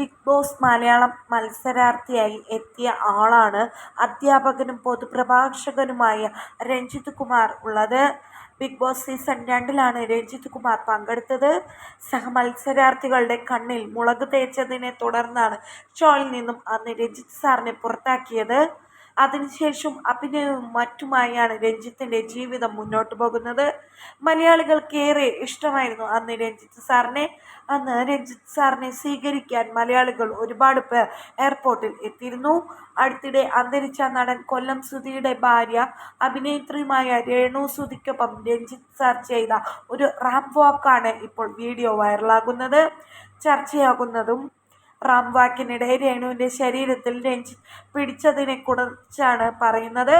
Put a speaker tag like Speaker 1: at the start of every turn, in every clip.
Speaker 1: Big boss Malayalam മത്സരാർത്ഥിയായി എത്തിയ ആളാണ് അധ്യാപകനും പൊതുപ്രഭാഷകനുമായ രഞ്ജിത്ത് കുമാർ ഉള്ളത്. ബിഗ് ബോസ് സീസൺ രണ്ടിലാണ് രഞ്ജിത്ത് കുമാർ പങ്കെടുത്തത്. സഹമത്സരാർത്ഥികളുടെ കണ്ണിൽ മുളക് തേച്ചതിനെ തുടർന്നാണ് ഷോയിൽ നിന്നും അന്ന് രഞ്ജിത്ത് സാറിനെ പുറത്താക്കിയത്. അതിനുശേഷം അഭിനയവും മറ്റുമായാണ് രഞ്ജിത്തിന്റെ ജീവിതം മുന്നോട്ട് പോകുന്നത്. മലയാളികൾക്കേറെ ഇഷ്ടമായിരുന്നു അന്ന് രഞ്ജിത്ത് സാറിനെ. അന്ന് രഞ്ജിത്ത് സാറിനെ സ്വീകരിക്കാൻ മലയാളികൾ ഒരുപാട് പേർ എയർപോർട്ടിൽ എത്തിയിരുന്നു. അടുത്തിടെ അന്തരിച്ച നടൻ കൊല്ലം സുധിയുടെ ഭാര്യ അഭിനേത്രിയുമായ രേണു സുധിക്കൊപ്പം രഞ്ജിത്ത് സാർ ചെയ്ത ഒരു റാംപ് വാക്കാണ് ഇപ്പോൾ വീഡിയോ വൈറലാകുന്നത്. ചർച്ചയാകുന്നതും റാം വാക്കിനിടെ രേണുവിന്റെ ശരീരത്തിൽ രഞ്ജിത്ത് പിടിച്ചതിനെ കുറിച്ചാണ് പറയുന്നത്.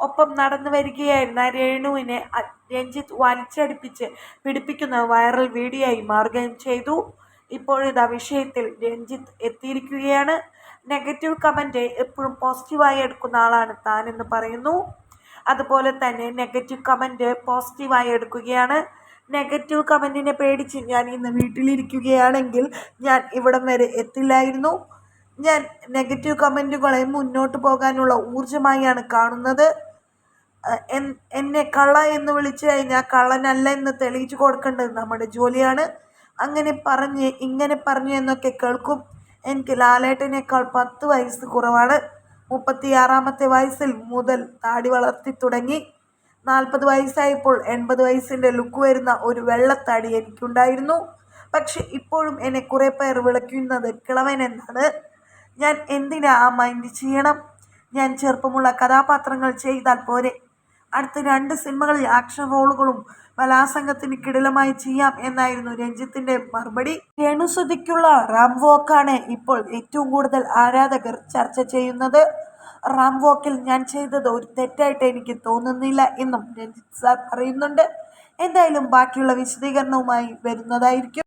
Speaker 1: ഒപ്പം നടന്നു വരികയായിരുന്ന രേണുവിനെ രഞ്ജിത്ത് വലിച്ചടിപ്പിച്ച് പിടിപ്പിക്കുന്ന വൈറൽ വീഡിയോ ആയി മാറുകയും ചെയ്തു. ഇപ്പോഴിതാ വിഷയത്തിൽ രഞ്ജിത്ത് എത്തിയിരിക്കുകയാണ്. നെഗറ്റീവ് കമന്റ് എപ്പോഴും പോസിറ്റീവായി എടുക്കുന്ന ആളാണ് താനെന്ന് പറയുന്നു. അതുപോലെ തന്നെ നെഗറ്റീവ് കമന്റ് പോസിറ്റീവായി എടുക്കുകയാണ്. നെഗറ്റീവ് കമന്റിനെ പേടിച്ച് ഞാൻ ഇന്ന് വീട്ടിലിരിക്കുകയാണെങ്കിൽ ഞാൻ ഇവിടം വരെ എത്തില്ലായിരുന്നു. ഞാൻ നെഗറ്റീവ് കമന്റുകളെ മുന്നോട്ട് പോകാനുള്ള ഊർജമായാണ് കാണുന്നത്. എന്നെ കള്ള എന്ന് വിളിച്ചു കഴിഞ്ഞാൽ കള്ളനല്ല എന്ന് തെളിയിച്ചു കൊടുക്കേണ്ടത് നമ്മുടെ ജോലിയാണ്. അങ്ങനെ പറഞ്ഞ് ഇങ്ങനെ പറഞ്ഞു എന്നൊക്കെ കേൾക്കും. എനിക്ക് ലാലേട്ടനേക്കാൾ പത്ത് വയസ്സ് കുറവാണ്. മുപ്പത്തിയാറാമത്തെ വയസ്സിൽ മുതൽ താടി വളർത്തി തുടങ്ങി. നാൽപ്പത് വയസ്സായപ്പോൾ എൺപത് വയസ്സിന്റെ ലുക്ക് വരുന്ന ഒരു വെള്ളത്താടി എനിക്കുണ്ടായിരുന്നു. പക്ഷെ ഇപ്പോഴും എന്നെ കുറേ പേർ വിളിക്കുന്നത് കിളവൻ എന്നാണ്. ഞാൻ എന്തിനാ ആ മൈൻഡ് ചെയ്യണം? ഞാൻ ചെറുപ്പമുള്ള കഥാപാത്രങ്ങൾ ചെയ്താൽ പോരെ. അടുത്ത രണ്ട് സിനിമകളിൽ ആക്ഷൻ റോളുകളും ബലാസംഗത്തിന് കിടിലമായി ചെയ്യാം എന്നായിരുന്നു രഞ്ജിത്തിന്റെ മറുപടി. രേണുസുതിക്കുള്ള റാം വോക്കാണ് ഇപ്പോൾ ഏറ്റവും കൂടുതൽ ആരാധകർ ചർച്ച ചെയ്യുന്നത്. റാം വോക്കിൽ ഞാൻ ചെയ്തത് ഒരു തെറ്റായിട്ട് എനിക്ക് തോന്നുന്നില്ല എന്നും രഞ്ജിത്ത് സാർ പറയുന്നുണ്ട്. എന്തായാലും ബാക്കിയുള്ള വിശദീകരണവുമായി വരുന്നതായിരിക്കും.